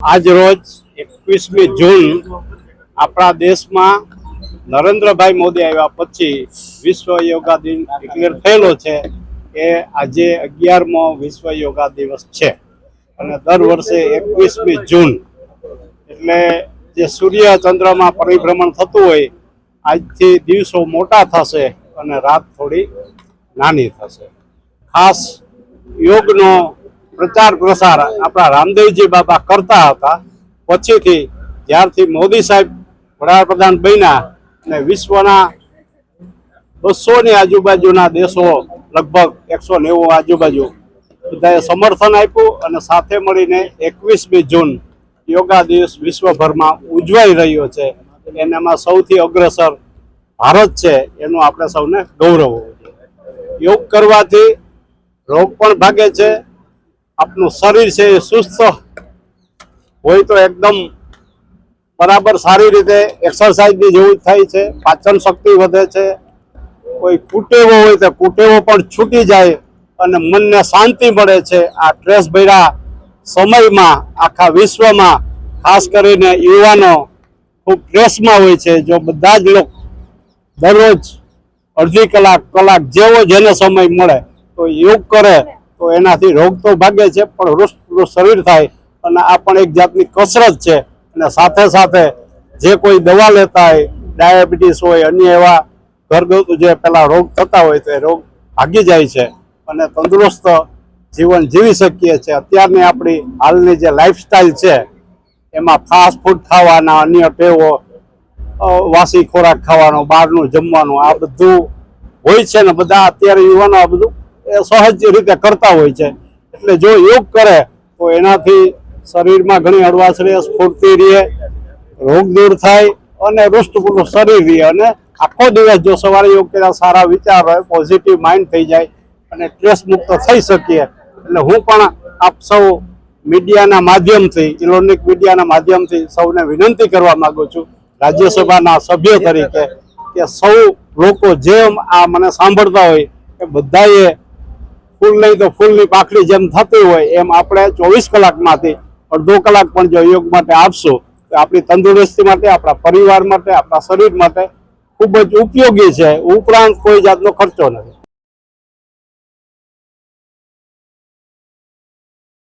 આજ રોજ એકવીસમી જૂન આપણા દેશમાં નરેન્દ્રભાઈ મોદી આવ્યા પછી વિશ્વ યોગા દિન ડિક્લેર થયેલો છે એ આજે અગિયારમો વિશ્વ યોગા દિવસ છે. અને દર વર્ષે એકવીસમી જૂન એટલે જે સૂર્ય ચંદ્રમાં પરિભ્રમણ થતું હોય, આજથી દિવસો મોટા થશે અને રાત થોડી નાની થશે. ખાસ યોગનો પ્રચાર પ્રસાર આપણા રામદેવજી બાબા કરતા હતા. પછીથી જ્યારથી મોદી સાહેબ વડાપ્રધાન બન્યા અને વિશ્વના બસોની આજુબાજુના દેશો લગભગ એકસો નેવું આજુબાજુ બધાએ સમર્થન આપ્યું અને સાથે મળીને એકવીસમી જૂન યોગા દિવસ વિશ્વભરમાં ઉજવાઈ રહ્યો છે. એનામાં સૌથી અગ્રસર ભારત છે એનું આપણે સૌને ગૌરવ યોગ કરવાથી રોગ પણ ભાગે છે આપનું શરીર છે એ સુસ્ત હોય તો એકદમ બરાબર સારી રીતે એક્સરસાઇઝની જેવું થાય છે, પાચન શક્તિ વધે છે. કોઈ કુટેવો હોય તો કુટેવો પણ છૂટી જાય અને મનને શાંતિ મળે છે. આ ટ્રેસ ભર્યા સમયમાં, આખા વિશ્વમાં, ખાસ કરીને યુવાનો ખૂબ ટ્રેસમાં હોય છે. જો બધા જ લોકો દરરોજ અડધી કલાક કલાક જેવો જેને સમય મળે, તો યોગ કરે તો એનાથી રોગ તો ભાગે છે, પણ હૃષ્ટ શરીર થાય અને આ પણ એક જાતની કસરત છે. અને સાથે સાથે જે કોઈ દવા લેતા હોય, ડાયાબિટીસ હોય, અન્ય એવા ઘરગથ્થુ જે પેલા રોગ થતા હોય તો એ રોગ ભાગી જાય છે. અને તંદુરસ્ત જીવન જીવી શકીએ છીએ. અત્યારની આપણી હાલની જે લાઈફસ્ટાઈલ છે, એમાં ફાસ્ટ ફૂડ ખાવાના, અન્ય ટેવો વાસી ખોરાક ખાવાનો, બહારનું જમવાનું, આ બધું હોય છે ને, બધા અત્યારે યુવાનો આ બધું સહજ રીતે કરતા હોય છે. એટલે જો યોગ કરે, તો એનાથી શરીરમાં ઘણી હળવાશ રહે સ્ફૂર્તિ રહે, રોગ દૂર થાય અને રૂષ્ટપૂર્ણ શરીર રહે. અને આખો દિવસ જો સવારે યોગ કર્યા, સારા વિચાર હોય પોઝિટિવ માઇન્ડ થઈ જાય અને સ્ટ્રેસ મુક્ત થઈ શકીએ. એટલે હું પણ આપ સૌ મીડિયાના માધ્યમથી, ઇલેક્ટ્રોનિક મીડિયાના માધ્યમથી સૌને વિનંતી કરવા માંગુ છું, રાજ્યસભાના સભ્ય તરીકે, કે સૌ લોકો જેમ આ મને સાંભળતા હોય, એ બધાએ ફૂલ નહીં તો ફૂલની પાખડી જેમ થતી હોય એમ આપણે ચોવીસ કલાકમાંથી અડધો કલાક પણ જો યોગ માટે આપશું, તો આપણી તંદુરસ્તી માટે, આપણા પરિવાર માટે, આપણા શરીર માટે ખૂબ જ ઉપયોગી છે. ઉપરાંત કોઈ જાતનો ખર્ચો નથી.